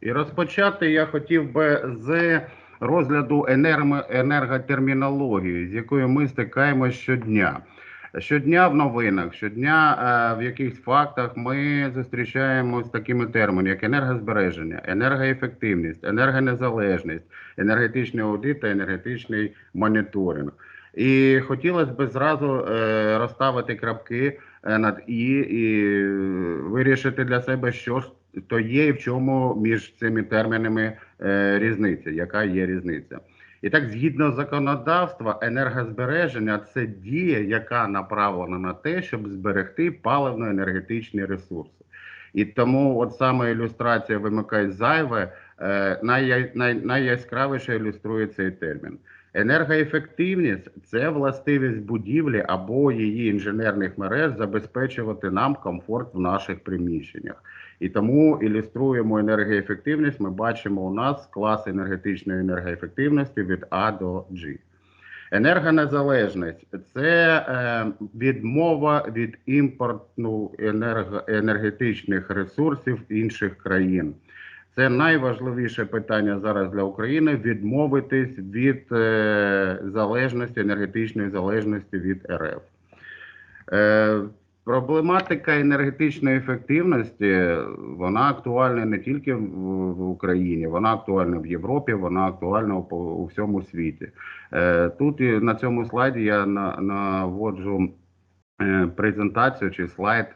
І розпочати я хотів би з розгляду енерготермінології, з якою ми стикаємося щодня. Щодня в новинах, щодня е, в якихось фактах ми зустрічаємося з такими термінами, як енергозбереження, енергоефективність, енергонезалежність, енергетичний аудит та енергетичний моніторинг. І хотілося б зразу е, розставити крапки е, над і, і вирішити для себе, що то є і в чому між цими термінами е, різниця, яка є різниця. І так, згідно законодавства, енергозбереження це дія, яка направлена на те, щоб зберегти паливно-енергетичні ресурси. І тому, от саме ілюстрація вимикає зайве, е, най, най, найяскравіше ілюструє цей термін. Енергоефективність це властивість будівлі або її інженерних мереж забезпечувати нам комфорт в наших приміщеннях. І тому ілюструємо енергоефективність. Ми бачимо у нас клас енергетичної енергоефективності від А до G. Енергонезалежність це е, відмова від імпорту енергетичних ресурсів інших країн. Це найважливіше питання зараз для України відмовитись від е, залежності, енергетичної залежності від РФ. Е, Проблематика енергетичної ефективності вона актуальна не тільки в, Україні, вона актуальна в Європі, вона актуальна у, всьому світі. Е, тут на цьому слайді я наводжу презентацію чи слайд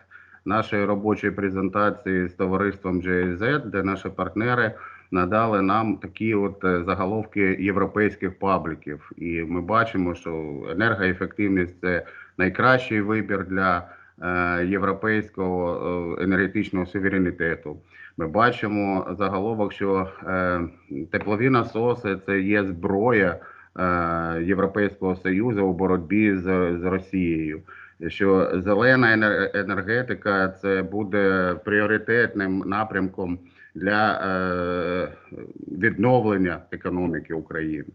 нашої робочої презентації з товариством GIZ, де наші партнери надали нам такі от е, заголовки європейських пабліків. І ми бачимо, що енергоефективність це найкращий вибір для е, європейського е, енергетичного суверенітету. Ми бачимо заголовок, що теплові насоси це є зброя Європейського Союзу у боротьбі з Росією. Що зелена енергетика це буде пріоритетним напрямком для е, відновлення економіки України.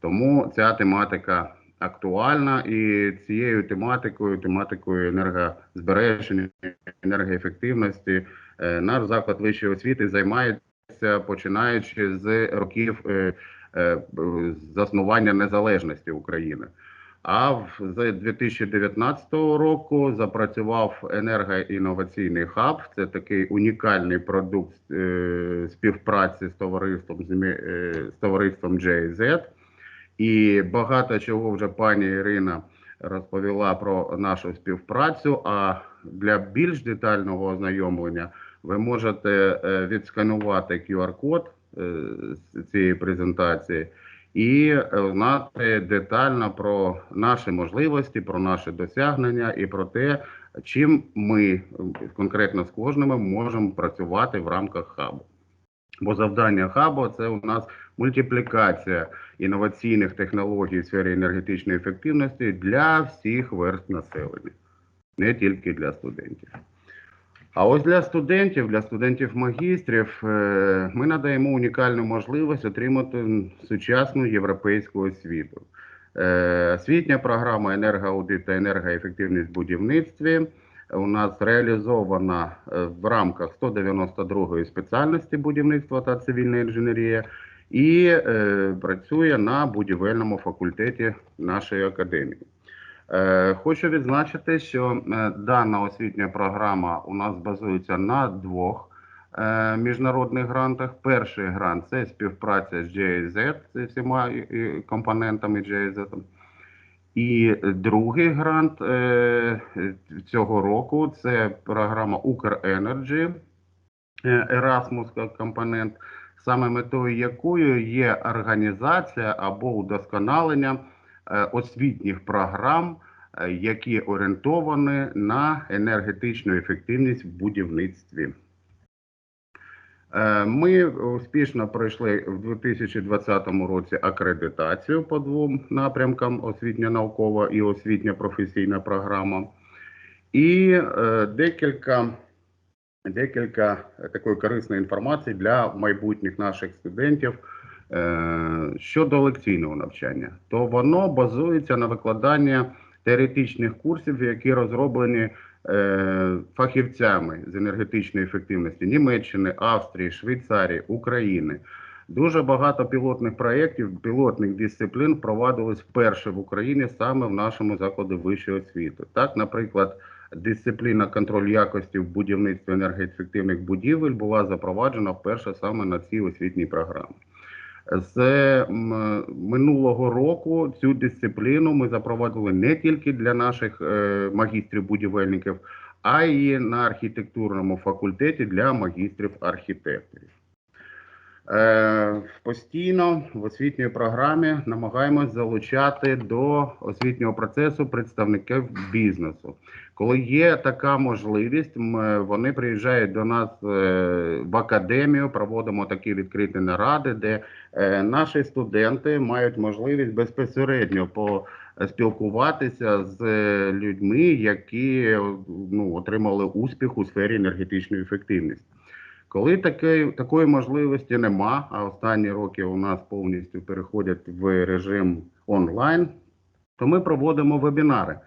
Тому ця тематика актуальна і цією тематикою, тематикою енергозбереження, енергоефективності, е, наш заклад вищої освіти займається починаючи з років е, заснування незалежності України. А з 2019 року запрацював енергоінноваційний хаб. Це такий унікальний продукт е, співпраці з товариством з, е, товариством JZ. І багато чого вже пані Ірина розповіла про нашу співпрацю. А для більш детального ознайомлення ви можете е, відсканувати QR-код цієї презентації і е, знати детально про наші можливості, про наші досягнення і про те, чим ми е, конкретно з кожним можемо працювати в рамках хабу. Бо завдання хабу це у нас мультиплікація інноваційних технологій в сфері енергетичної ефективності для всіх верств населення, не тільки для студентів. А ось для студентів, для студентів-магістрів, е, ми надаємо унікальну можливість отримати сучасну європейську освіту. Е, Освітня програма енергоаудит та енергоефективність в будівництві у нас реалізована е, в рамках 192-ї спеціальності будівництва та цивільна інженерія і працює на будівельному факультеті нашої академії. Е, Хочу відзначити, що е, дана освітня програма у нас базується на двох е, міжнародних грантах. Перший грант це співпраця з GIZ, це всіма компонентами GIZ. І другий грант цього року це програма Укренерджі Erasmus компонент, саме метою якої є організація або удосконалення освітніх програм, е, які орієнтовані на енергетичну ефективність в будівництві. Е, Ми успішно пройшли в 2020 році акредитацію по двом напрямкам: освітньо-наукова і освітньо-професійна програма. І е, декілька, декілька такої корисної інформації для майбутніх наших студентів е, щодо лекційного навчання. То воно базується на викладанні теоретичних курсів, які розроблені е, фахівцями з енергетичної ефективності Німеччини, Австрії, Швейцарії, України. Дуже багато пілотних проєктів, пілотних дисциплін провадились вперше в Україні саме в нашому закладі вищої освіти. Так, наприклад, дисципліна контроль якості в будівництві енергоефективних будівель була запроваджена вперше саме на цій освітній програмі. З минулого року цю дисципліну ми запровадили не тільки для наших е, магістрів-будівельників, а й на архітектурному факультеті для магістрів-архітекторів. Е, Постійно в освітній програмі намагаємось залучати до освітнього процесу представників бізнесу. Коли є така можливість, м, вони приїжджають до нас е, в академію, проводимо такі відкриті наради, де е, наші студенти мають можливість безпосередньо поспілкуватися з е, людьми, які ну, отримали успіх у сфері енергетичної ефективності. Коли таки, такої можливості нема, а останні роки у нас повністю переходять в режим онлайн, то ми проводимо вебінари,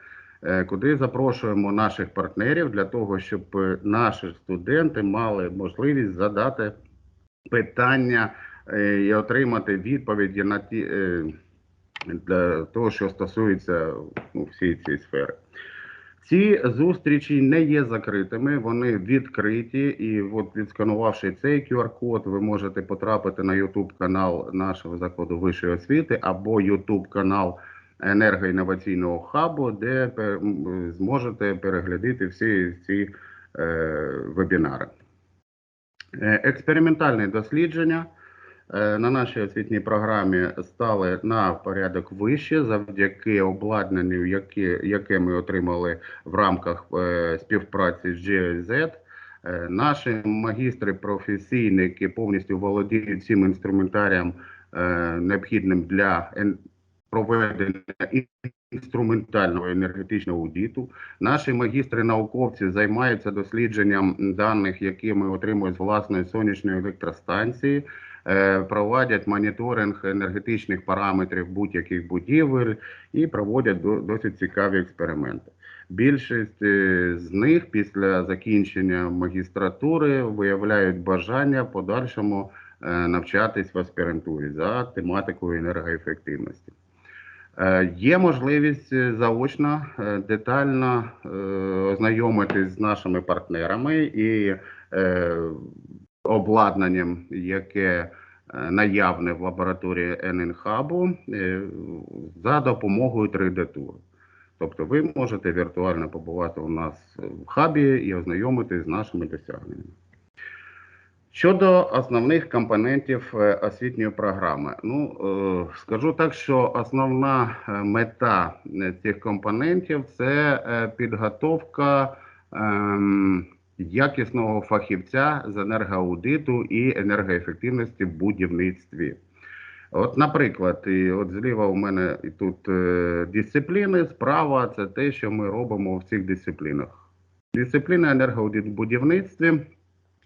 е, куди запрошуємо наших партнерів для того, щоб е, наші студенти мали можливість задати питання е, і отримати відповіді на ті для того, що стосується ну, всієї цієї сфери. Ці зустрічі не є закритими, вони відкриті. І от відсканувавши цей QR-код, ви можете потрапити на YouTube канал нашого закладу вищої освіти або YouTube канал енергоінноваційного хабу, де зможете переглядати всі ці е, вебінари. Е, Експериментальне дослідження на нашій освітній програмі стали на порядок вище завдяки обладнанню, яке, яке ми отримали в рамках е, співпраці з GIZ. Е, Наші магістри професійні, які повністю володіють цим інструментарієм, е, необхідним для проведення інструментального енергетичного аудиту. Наші магістри-науковці займаються дослідженням даних, які ми отримуємо з власної сонячної електростанції, е, проводять моніторинг енергетичних параметрів будь-яких будівель і проводять досить цікаві експерименти. Більшість е, з них після закінчення магістратури виявляють бажання в подальшому е, навчатись в аспірантурі за тематикою енергоефективності. Е, Є можливість е, заочно е, детально е, ознайомитись з нашими партнерами і е, обладнанням, яке е, наявне в лабораторії ННХабу е, за допомогою 3D-туру. Тобто ви можете віртуально побувати у нас в хабі і ознайомитись з нашими досягненнями. Щодо основних компонентів е, освітньої програми, ну скажу так, що основна мета цих компонентів це підготовка ем, якісного фахівця з енергоаудиту і енергоефективності в будівництві. От, наприклад, і от зліва у мене тут е, дисципліни, справа це те, що ми робимо в цих дисциплінах. Дисципліна енергоаудит в будівництві.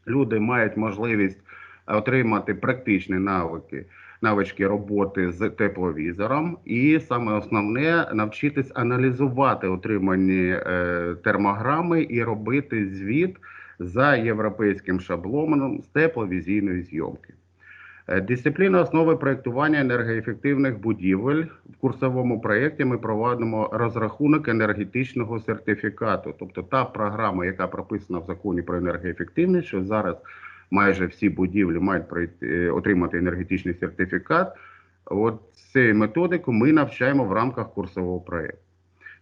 Люди мають можливість отримати практичні навики, навички роботи з тепловізором, і саме основне навчитись аналізувати отримані е, термограми і робити звіт за європейським шаблоном з тепловізійної зйомки. Е, Дисципліна основи проєктування енергоефективних будівель. В курсовому проєкті ми проводимо розрахунок енергетичного сертифікату, тобто та програма, яка прописана в законі про енергоефективність, що зараз майже всі будівлі мають пройти, е, отримати енергетичний сертифікат. От цією методику ми навчаємо в рамках курсового проєкту.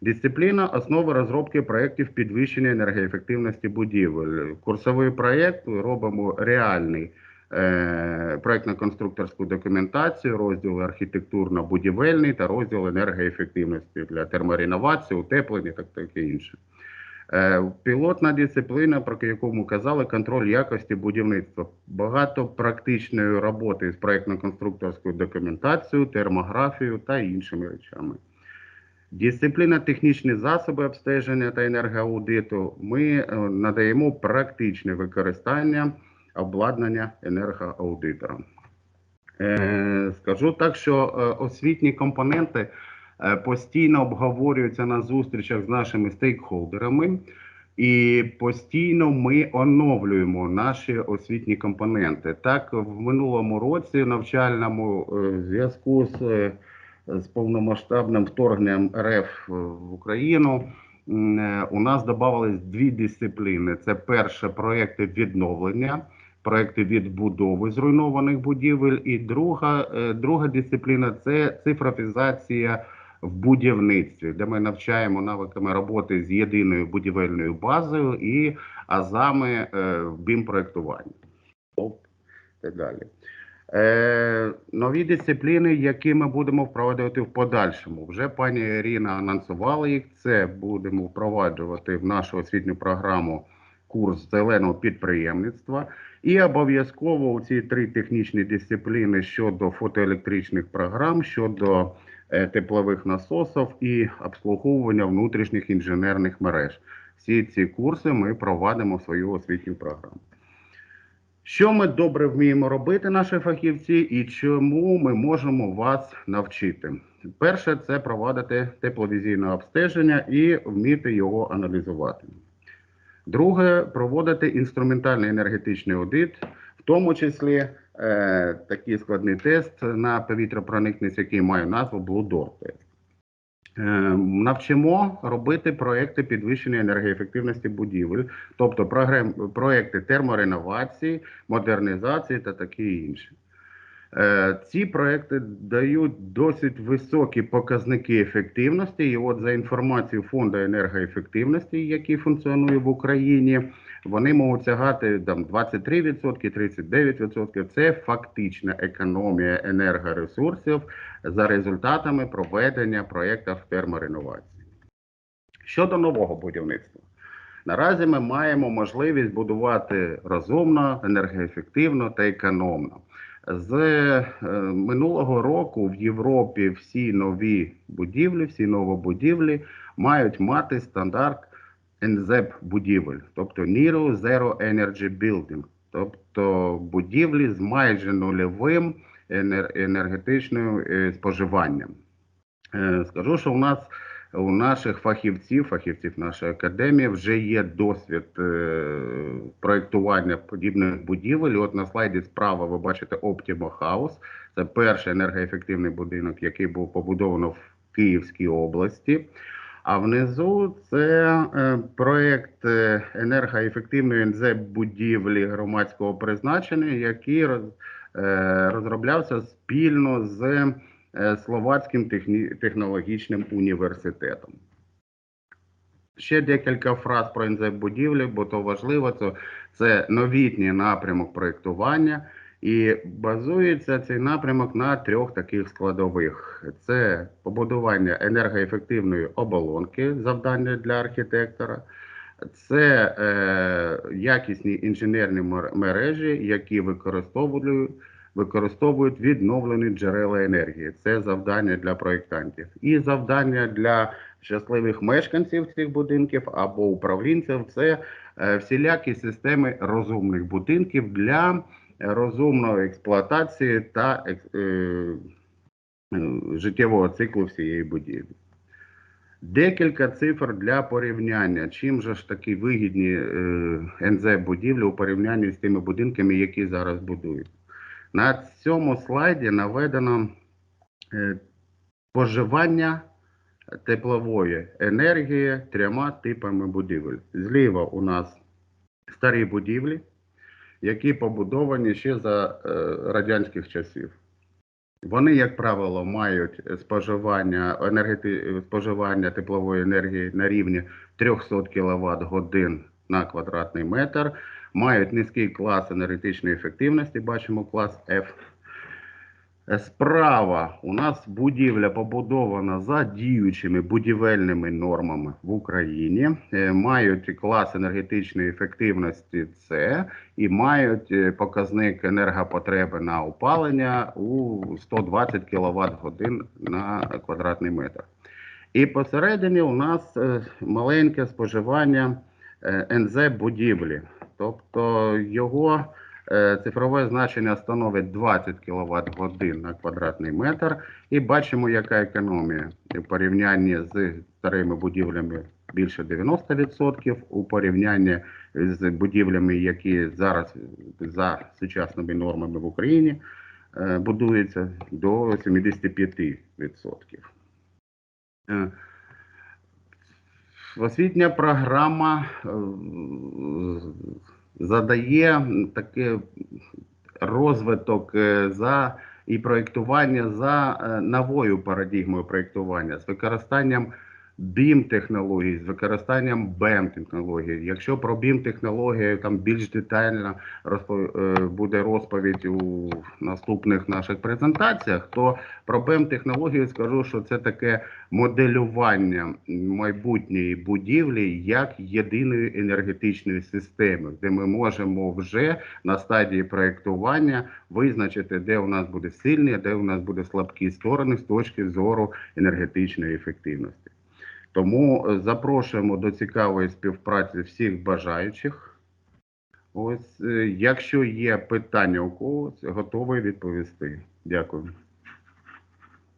Дисципліна основи розробки проєктів підвищення енергоефективності будівель. Курсовий проєкт робимо реальний е, проєктно-конструкторську документацію, розділ архітектурно-будівельний та розділ енергоефективності для термореновації, утеплення та таке інше. Е, Пілотна дисципліна, про яку ми казали, контроль якості будівництва. Багато практичної роботи з проєктно-конструкторською документацією, термографією та іншими речами. Дисципліна технічні засоби обстеження та енергоаудиту. Ми е, надаємо практичне використання обладнання енергоаудиторам. Е, Скажу так, що е, освітні компоненти постійно обговорюються на зустрічах з нашими стейкхолдерами. І постійно ми оновлюємо наші освітні компоненти. Так, в минулому році навчальному зв'язку з, з повномасштабним вторгненням РФ в Україну е, у нас додавались дві дисципліни: це перше проекти відновлення, проекти відбудови зруйнованих будівель, і друга, е, друга дисципліна це цифровізація в будівництві, де ми навчаємо навиками роботи з єдиною будівельною базою і азами е, в BIM-проектуванні. Оп, і далі. Е, нові дисципліни, які ми будемо впроваджувати в подальшому. Вже пані Ірина анонсувала їх. Це будемо впроваджувати в нашу освітню програму курс зеленого підприємництва. І обов'язково у ці три технічні дисципліни щодо фотоелектричних програм, щодо е, теплових насосів і обслуговування внутрішніх інженерних мереж. Всі ці курси ми провадимо в свою освітню програму. Що ми добре вміємо робити, наші фахівці, і чому ми можемо вас навчити? Перше, це провадити тепловізійне обстеження і вміти його аналізувати. Друге, проводити інструментальний енергетичний аудит, в тому числі е, такий складний тест на повітропроникність, який має назву Blue Door тест. Е, навчимо робити проекти підвищення енергоефективності будівель, тобто проекти термореновації, модернізації та таке інше. Е, Ці проекти дають досить високі показники ефективності. І от за інформацією фонду енергоефективності, який функціонує в Україні, вони можуть сягати там 23%, 39%. Це фактична економія енергоресурсів за результатами проведення проєктів термореновації. Щодо нового будівництва. Наразі ми маємо можливість будувати розумно, енергоефективно та економно. З е, минулого року в Європі всі нові будівлі, всі новобудівлі мають мати стандарт НЗЕП будівель, тобто Near Zero Energy Building, тобто будівлі з майже нульовим енергетичним е, споживанням. Е, Скажу, що у нас у наших фахівців, фахівців нашої академії, вже є досвід е, проєктування подібних будівель. От на слайді справа ви бачите Optimo House. Це перший енергоефективний будинок, який був побудовано в Київській області. А внизу це е, проєкт е, енергоефективної НЗ будівлі громадського призначення, який е, розроблявся спільно з Словацьким технологічним університетом. Ще декілька фраз про НЗ будівлі, бо то важливо. Це, це новітній напрямок проєктування, і базується цей напрямок на трьох таких складових: це побудування енергоефективної оболонки, завдання для архітектора, це е, якісні інженерні мережі, які використовують, використовують відновлені джерела енергії. Це завдання для проєктантів. І завдання для щасливих мешканців цих будинків або управлінців це е, всілякі системи розумних будинків для розумної експлуатації та е, е, життєвого циклу всієї будівлі. Декілька цифр для порівняння. Чим же ж такі вигідні е, НЗ будівлі у порівнянні з тими будинками, які зараз будують? На цьому слайді наведено е, споживання теплової енергії трьома типами будівель. Зліва у нас старі будівлі, які побудовані ще за е, радянських часів. Вони, як правило, мають споживання енергети... споживання теплової енергії на рівні 300 кВт годин на квадратний метр, мають низький клас енергетичної ефективності, бачимо клас F. Справа. У нас будівля побудована за діючими будівельними нормами в Україні, е, мають клас енергетичної ефективності С і мають е, показник енергопотреби на опалення у 120 кВт годин на квадратний метр. І посередині у нас е, маленьке споживання е, НЗ будівлі, тобто його Е, Цифрове значення становить 20 кВт годин на квадратний метр. І бачимо, яка економія в порівнянні з старими будівлями більше 90%, у порівнянні з будівлями, які зараз за сучасними нормами в Україні е, будуються до 75%. Е, Освітня програма е, задає таке розвиток е, за і проєктування за е, новою парадігмою проєктування з використанням BIM технологій, з використанням BEM технологій. Якщо про BIM технології там більш детально розпо- е, буде розповідь у наступних наших презентаціях, то про BEM технологію скажу, що це таке моделювання майбутньої будівлі як єдиної енергетичної системи, де ми можемо вже на стадії проєктування визначити, де у нас буде сильні, де у нас буде слабкі сторони з точки зору енергетичної ефективності. Тому е, запрошуємо до цікавої співпраці всіх бажаючих. Ось, е, якщо є питання у когось, готовий відповісти. Дякую.